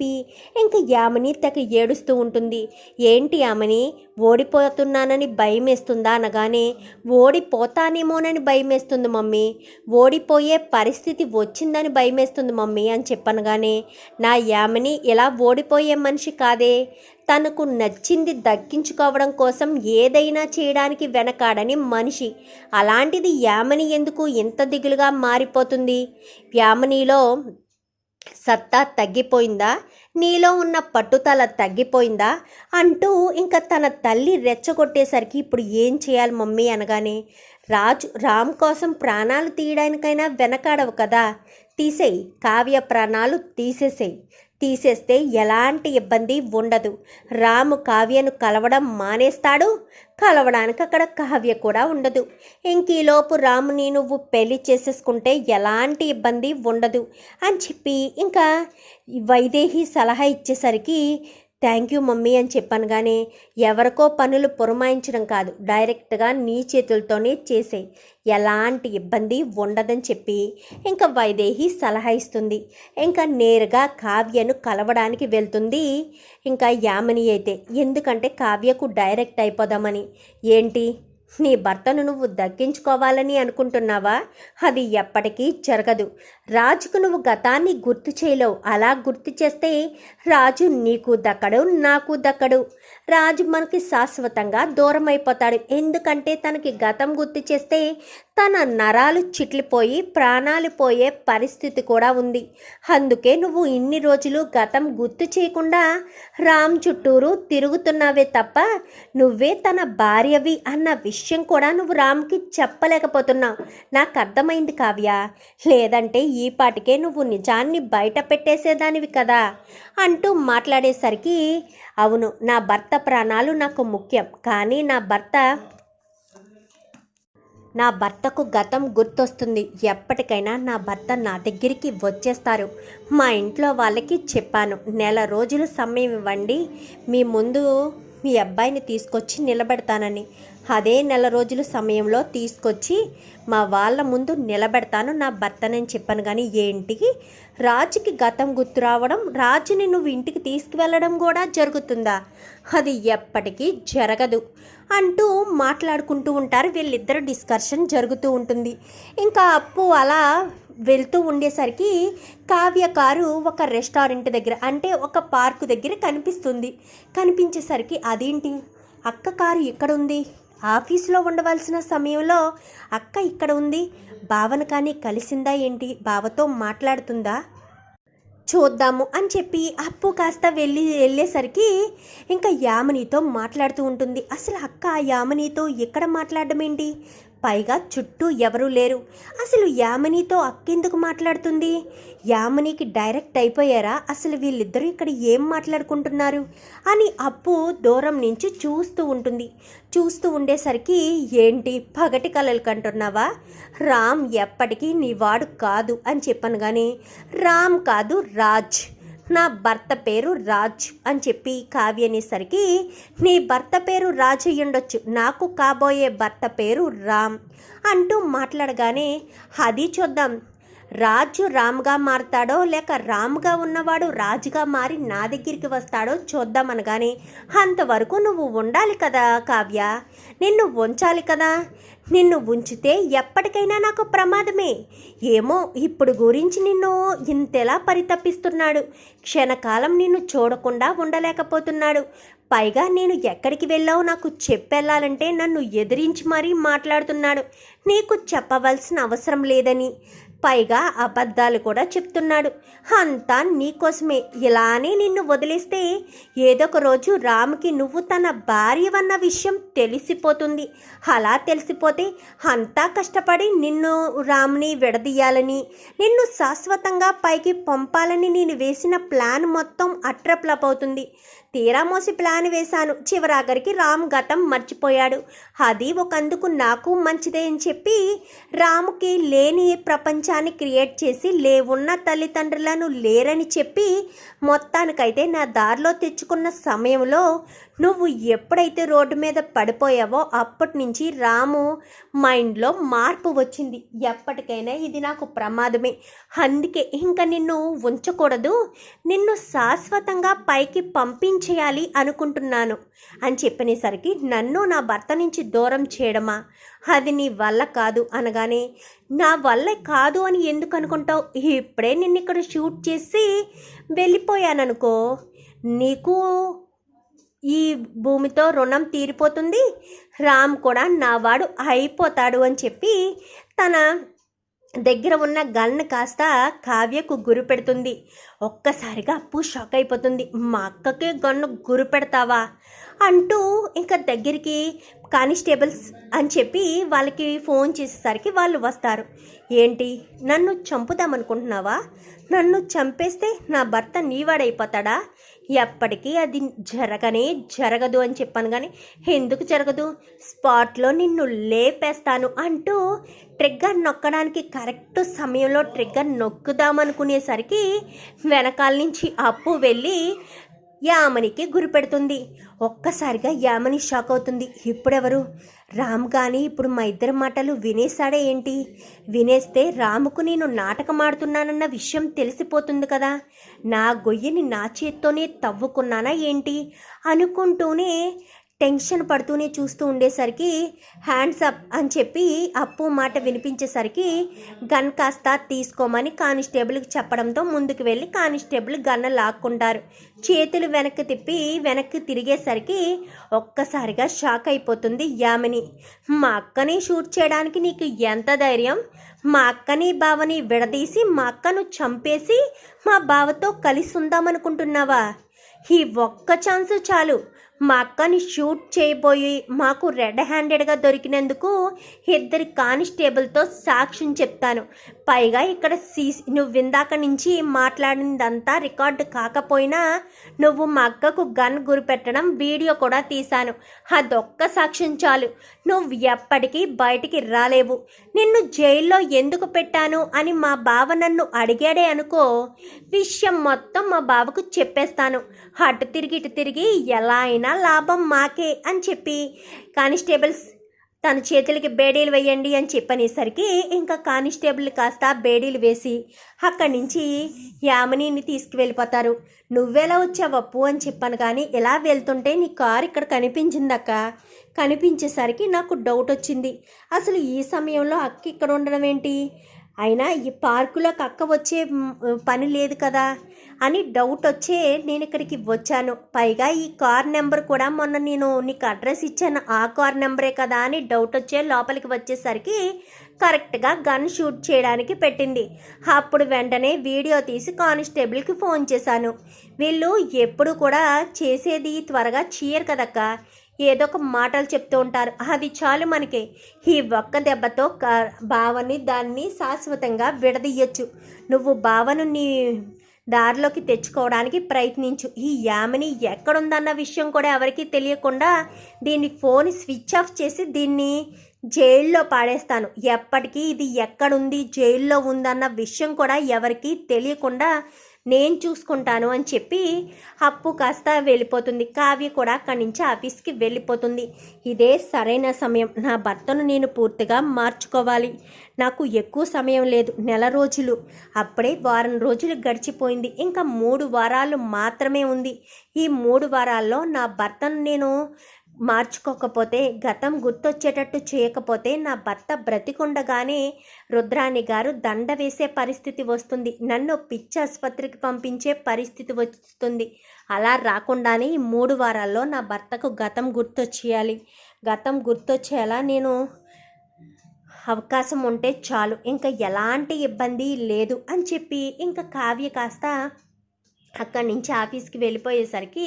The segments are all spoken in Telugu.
చెప్పి ఇంక యామిని తెగ ఏడుస్తూ ఉంటుంది. ఏంటి యామిని? ఓడిపోతున్నానని భయం వేస్తుందా అనగానే ఓడిపోతానేమోనని భయం వేస్తుంది మమ్మీ. ఓడిపోయే పరిస్థితి వచ్చిందని భయం వేస్తుంది మమ్మీ అని చెప్పనగానే నా యామిని ఇలా ఓడిపోయే మనిషి కాదే. తనకు నచ్చింది దక్కించుకోవడం కోసం ఏదైనా చేయడానికి వెనకాడని మనిషి. అలాంటిది యామని ఎందుకు ఇంత దిగులుగా మారిపోతుంది? యామనిలో సత్తా తగ్గిపోయిందా? నీలో ఉన్న పట్టుదల తగ్గిపోయిందా? అంటూ ఇంకా తన తల్లి రెచ్చగొట్టేసరికి ఇప్పుడు ఏం చేయాలి మమ్మీ అనగానే రాజు రామ్ కోసం ప్రాణాలు తీయడానికైనా వెనకాడవు కదా. తీసేయి కావ్య ప్రాణాలు తీసేసేయి. తీసేస్తే ఎలాంటి ఇబ్బంది ఉండదు. రాము కావ్యను కలవడం మానేస్తాడు. కలవడానికి అక్కడ కావ్య కూడా ఉండదు. ఇంకీలోపు రాముని నువ్వు పెళ్ళి చేసేసుకుంటే ఎలాంటి ఇబ్బంది ఉండదు అని చెప్పి ఇంకా వైదేహి సలహా ఇచ్చేసరికి థ్యాంక్ యూ మమ్మీ అని చెప్పాను కానీ ఎవరికో పనులు పురమాయించడం కాదు. డైరెక్ట్గా నీ చేతులతోనే చేసే ఎలాంటి ఇబ్బంది ఉండదని చెప్పి ఇంకా వైదేహి సలహా ఇస్తుంది. ఇంకా నేరుగా కావ్యను కలవడానికి వెళ్తుంది. ఇంకా యామిని అయితే ఎందుకంటే కావ్యకు డైరెక్ట్ అయిపోదామని. ఏంటి? నీ భర్తను నువ్వు దక్కించుకోవాలని అనుకుంటున్నావా? అది ఎప్పటికీ జరగదు. రాజుకు నువ్వు గతాన్ని గుర్తు చేయలేవు. అలా గుర్తు చేస్తే రాజు నీకు దక్కడు నాకు దక్కడు. రాజు మనకి శాశ్వతంగా దూరం అయిపోతాడు ఎందుకంటే తనకి గతం గుర్తు చేస్తే తన నరాలు చిట్లిపోయి ప్రాణాలు పోయే పరిస్థితి కూడా ఉంది. అందుకే నువ్వు ఇన్ని రోజులు గతం గుర్తు చేయకుండా రామ్ చుట్టూరు తిరుగుతున్నావే తప్ప నువ్వే తన భార్యవి అన్న విషయం కూడా నువ్వు రామ్కి చెప్పలేకపోతున్నావు. నాకు అర్థమైంది కావ్య. లేదంటే ఈ పాటికే నువ్వు నిజాన్ని బయట పెట్టేసేదానివి కదా అంటూ మాట్లాడేసరికి అవును నా భర్త ప్రాణాలు నాకు ముఖ్యం కానీ నా భర్త నా భర్తకు గతం గుర్తొస్తుంది. ఎప్పటికైనా నా భర్త నా దగ్గరికి వచ్చేస్తారు. మా ఇంట్లో వాళ్ళకి చెప్పాను నెల రోజులు సమయం ఇవ్వండి మీ ముందు మీ అబ్బాయిని తీసుకొచ్చి నిలబెడతానని. అదే నెల రోజుల సమయంలో తీసుకొచ్చి మా వాళ్ళ ముందు నిలబెడతాను నా భర్తనని చెప్పాను కానీ ఏంటి రాజుకి గతం గుర్తు రావడం రాజుని నువ్వు ఇంటికి తీసుకువెళ్ళడం కూడా జరుగుతుందా? అది ఎప్పటికీ జరగదు అంటూ మాట్లాడుకుంటూ ఉంటారు. వీళ్ళిద్దరు డిస్కషన్ జరుగుతూ ఉంటుంది. ఇంకా అప్పు అలా వెళ్తూ ఉండేసరికి కావ్య కారు ఒక రెస్టారెంట్ దగ్గర అంటే ఒక పార్కు దగ్గర కనిపిస్తుంది. కనిపించేసరికి అదేంటి? అక్క కారు ఇక్కడ ఉంది ఆఫీసులో ఉండవలసిన సమయంలో అక్క ఇక్కడ ఉంది. భావన కానీ కలిసిందా ఏంటి? బావతో మాట్లాడుతుందా? చూద్దాము అని చెప్పి అప్పు కాస్త వెళ్ళి వెళ్ళేసరికి ఇంకా యామనీతో మాట్లాడుతూ ఉంటుంది. అసలు అక్క యామనీతో ఎక్కడ మాట్లాడడం ఏంటి? పైగా చుట్టూ ఎవరూ లేరు. అసలు యామినితో అక్కెందుకు మాట్లాడుతుంది? యామినికి డైరెక్ట్ అయిపోయారా? అసలు వీళ్ళిద్దరూ ఇక్కడ ఏం మాట్లాడుకుంటున్నారు? అని అప్పు దూరం నుంచి చూస్తూ ఉంటుంది. చూస్తూ ఉండేసరికి ఏంటి పగటి కలలు కంటున్నావా? రామ్ ఎప్పటికీ నీ వాడు కాదు అని చెప్పాను కానీ రామ్ కాదు రాజ్. నా భర్త పేరు రాజ్ అని చెప్పి కావ్యనేసరికి నీ భర్త పేరు రాజ్ అయ్యుండొచ్చు నాకు కాబోయే భర్త పేరు రామ్ అంటూ మాట్లాడగానే అది చూద్దాం రాజు రామ్గా మారతాడో లేక రామ్గా ఉన్నవాడు రాజుగా మారి నా దగ్గరికి వస్తాడో చూద్దామనగానే అంతవరకు నువ్వు ఉండాలి కదా కావ్య. నిన్ను ఉంచాలి కదా. నిన్ను ఉంచితే ఎప్పటికైనా నాకు ప్రమాదమే. ఏమో ఇప్పుడు గురించి నిన్ను ఇంతెలా పరితపిస్తున్నాడు. క్షణకాలం నిన్ను చూడకుండా ఉండలేకపోతున్నాడు. పైగా నేను ఎక్కడికి వెళ్ళావు నాకు చెప్పెళ్ళాలంటే నన్ను ఎదిరించి మరీ మాట్లాడుతున్నాడు. నీకు చెప్పవలసిన అవసరం లేదని. పైగా అబద్ధాలు కూడా చెప్తున్నాడు. అంతా నీకోసమే ఇలానే నిన్ను వదిలేస్తే ఏదొక రోజు రామ్కి నువ్వు తన భార్యవన్న విషయం తెలిసిపోతుంది. అలా తెలిసిపోతే అంతా కష్టపడి నిన్ను రామ్ని విడదీయాలని నిన్ను శాశ్వతంగా పైకి పంపాలని నేను వేసిన ప్లాన్ మొత్తం అట్రప్లప్ అవుతుంది. తీరా మోసి ప్లాన్ వేశాను. చివరాఖరికి రామ్ గతం మర్చిపోయాడు. అది ఒకందుకు నాకు మంచిదే అని చెప్పి రాముకి లేని ప్రపంచాన్ని క్రియేట్ చేసి లేవున్న తల్లిదండ్రులను లేరని చెప్పి మొత్తానికైతే నా దారిలో తెచ్చుకున్న సమయంలో నువ్వు ఎప్పుడైతే రోడ్డు మీద పడిపోయావో అప్పటి నుంచి రాము మైండ్లో మార్పు వచ్చింది. ఎప్పటికైనా ఇది నాకు ప్రమాదమే. అందుకే ఇంకా నిన్ను ఉంచకూడదు. నిన్ను శాశ్వతంగా పైకి పంపించ చేయాలి అనుకుంటున్నాను అని చెప్పినసరికి నన్ను నా భర్త నుంచి దూరం చేయడమా? అది నీ వల్ల కాదు అనగానే నా వల్ల కాదు అని ఎందుకు అనుకుంటావు? ఇప్పుడే నిన్ను ఇక్కడ షూట్ చేసి వెళ్ళిపోయాననుకో నీకు ఈ భూమితో రుణం తీరిపోతుంది రామ్ కూడా నావాడు అయిపోతాడు అని చెప్పి తన దగ్గర ఉన్న గన్ను కాస్త కావ్యకు గురి పెడుతుంది. ఒక్కసారిగా అప్పు షాక్ అయిపోతుంది. మా అక్కకే గన్ను గురి పెడతావా? అంటూ ఇంకా దగ్గరికి కానిస్టేబుల్స్ అని చెప్పి వాళ్ళకి ఫోన్ చేసేసరికి వాళ్ళు వస్తారు. ఏంటి? నన్ను చంపుదామనుకుంటున్నావా? నన్ను చంపేస్తే నా భర్త నీవాడైపోతాడా? ఎప్పటికీ అది జరగనే జరగదు అని చెప్పాను కానీ ఎందుకు జరగదు? స్పాట్లో నిన్ను లేపేస్తాను అంటూ ట్రిగ్గర్ నొక్కడానికి కరెక్ట్ సమయంలో ట్రిగ్గర్ నొక్కుదామనుకునేసరికి వెనకాల నుంచి అప్పు వెళ్ళి యామనికి గురిపెడుతుంది. ఒక్కసారిగా యామని షాక్ అవుతుంది. ఇప్పుడెవరు? రామ్ కానీ ఇప్పుడు మా ఇద్దరి మాటలు వినేశాడే ఏంటి? వినేస్తే రాముకు నేను నాటకం ఆడుతున్నానన్న విషయం తెలిసిపోతుంది కదా. నా గొయ్యని నా చేత్తోనే తవ్వుకున్నానా ఏంటి? అనుకుంటూనే టెన్షన్ పడుతూనే చూస్తూ ఉండేసరికి హ్యాండ్స్ అప్ అని చెప్పి అప్పు మాట వినిపించేసరికి గన్ కాస్త తీసుకోమని కానిస్టేబుల్కి చెప్పడంతో ముందుకు వెళ్ళి కానిస్టేబుల్ గన్న లాక్కుంటారు. చేతులు వెనక్కి తిప్పి వెనక్కి తిరిగేసరికి ఒక్కసారిగా షాక్ అయిపోతుంది యామిని. మా అక్కని షూట్ చేయడానికి నీకు ఎంత ధైర్యం? మా అక్కని బావని విడదీసి మా అక్కను చంపేసి మా బావతో కలిసి ఉందామనుకుంటున్నావా? ఈ ఒక్క ఛాన్స్ చాలు. మా అక్కని షూట్ చేయబోయి మాకు రెడ్ హ్యాండెడ్గా దొరికినందుకు ఇద్దరి కానిస్టేబుల్తో సాక్ష్యం చెప్తాను. పైగా ఇక్కడ సీసీ నువ్వు ఇందాక నుంచి మాట్లాడిందంతా రికార్డు కాకపోయినా నువ్వు మా అక్కకు గన్ గురిపెట్టడం వీడియో కూడా తీశాను. అదొక్క సాక్ష్యం చాలు. నువ్వు ఎప్పటికీ బయటికి రాలేవు. నిన్ను జైల్లో ఎందుకు పెట్టాను అని మా బావ నన్ను అడిగాడే అనుకో విషయం మొత్తం మా బావకు చెప్పేస్తాను. అటు తిరిగి ఇటు తిరిగి ఎలా అయినా లాభం మాకే అని చెప్పి కానిస్టేబుల్స్ తన చేతులకి బేడీలు వేయండి అని చెప్పనేసరికి ఇంకా కానిస్టేబుల్ కాస్త బేడీలు వేసి అక్కడి నుంచి యామినిని తీసుకువెళ్ళిపోతారు. నువ్వెలా వచ్చావప్పు అని చెప్పాను కానీ ఎలా వెళ్తుంటే నీ కారు ఇక్కడ కనిపించిందక్క? కనిపించేసరికి నాకు డౌట్ వచ్చింది. అసలు ఈ సమయంలో అక్క ఇక్కడ ఉండడం ఏంటి? అయినా ఈ పార్కులోకి అక్క వచ్చే పని లేదు కదా అని డౌట్ వచ్చే నేను ఇక్కడికి వచ్చాను. పైగా ఈ కార్ నెంబర్ కూడా మొన్న నేను నీకు అడ్రస్ ఇచ్చాను. ఆ కార్ నెంబరే కదా అని డౌట్ వచ్చే లోపలికి వచ్చేసరికి కరెక్ట్గా గన్ షూట్ చేయడానికి పెట్టింది. అప్పుడు వెంటనే వీడియో తీసి కానిస్టేబుల్కి ఫోన్ చేశాను. వీళ్ళు ఎప్పుడు కూడా చేసేది త్వరగా చేయరు కదక్క. ఏదో ఒక మాటలు చెప్తూ ఉంటారు. అది చాలు మనకి. ఈ ఒక్క దెబ్బతో క- దాన్ని శాశ్వతంగా విడదీయొచ్చు. నువ్వు భావను నీ దారిలోకి తెచ్చుకోవడానికి ప్రయత్నించు. ఈ యామిని ఎక్కడుందన్న విషయం కూడా ఎవరికీ తెలియకుండా దీన్ని ఫోన్ స్విచ్ ఆఫ్ చేసి దీన్ని జైల్లో పాడేస్తాను. ఎప్పటికీ ఇది ఎక్కడుంది జైల్లో ఉందన్న విషయం కూడా ఎవరికీ తెలియకుండా నేను చూసుకుంటాను అని చెప్పి అప్పు కాస్త వెళ్ళిపోతుంది. కావ్య కూడా అక్కడి నుంచి ఆఫీస్కి వెళ్ళిపోతుంది. ఇదే సరైన సమయం. నా భర్తను నేను పూర్తిగా మార్చుకోవాలి. నాకు ఎక్కువ సమయం లేదు. నెల రోజులు. అప్పుడే వారం రోజులు గడిచిపోయింది. ఇంకా మూడు వారాలు మాత్రమే ఉంది. ఈ మూడు వారాల్లో నా భర్తను నేను మార్చుకోకపోతే గతం గుర్తొచ్చేటట్టు చేయకపోతే నా భర్త బ్రతికుండగానే రుద్రాణి గారు దండ వేసే పరిస్థితి వస్తుంది. నన్ను పిచ్చి ఆసుపత్రికి పంపించే పరిస్థితి వస్తుంది. అలా రాకుండానే ఈ మూడు వారాల్లో నా భర్తకు గతం గుర్తొచ్చేయాలి. గతం గుర్తొచ్చేలా నేను అవకాశం ఉంటే చాలు. ఇంకా ఎలాంటి ఇబ్బంది లేదు అని చెప్పి ఇంకా కావ్య కాస్త అక్కడి నుంచి ఆఫీస్కి వెళ్ళిపోయేసరికి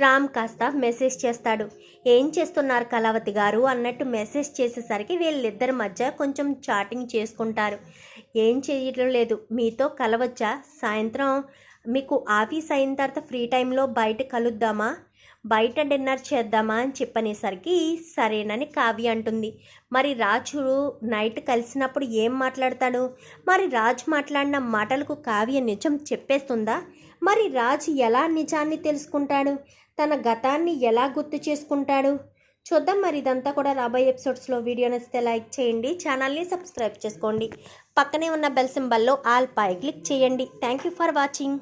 రామ్ కాస్త మెసేజ్ చేస్తాడు. ఏం చేస్తున్నారు కళావతి గారు? అన్నట్టు మెసేజ్ చేసేసరికి వీళ్ళిద్దరి మధ్య కొంచెం చాటింగ్ చేసుకుంటారు. ఏం చేయడం లేదు. మీతో కలవచ్చా? సాయంత్రం మీకు ఆఫీస్ అయిన తర్వాత ఫ్రీ టైంలో బయట కలుద్దామా? బయట డిన్నర్ చేద్దామా అని చెప్పనేసరికి సరేనని కావ్య అంటుంది. మరి రాజు నైట్ కలిసినప్పుడు ఏం మాట్లాడతాడు? మరి రాజు మాట్లాడిన మాటలకు కావ్య నిజం చెప్పేస్తుందా? మరి రాజు ఎలా నిజాన్ని తెలుసుకుంటాడు? తన గతాన్ని ఎలా గుర్తు చేసుకుంటాడు? చూద్దాం మరి ఇదంతా కూడా రాబోయే ఎపిసోడ్స్లో. వీడియో నచ్చితే లైక్ చేయండి ఛానల్ని సబ్స్క్రైబ్ చేసుకోండి. పక్కనే ఉన్న బెల్ సింబల్లో ఆల్ పై క్లిక్ చేయండి. Thank you for watching.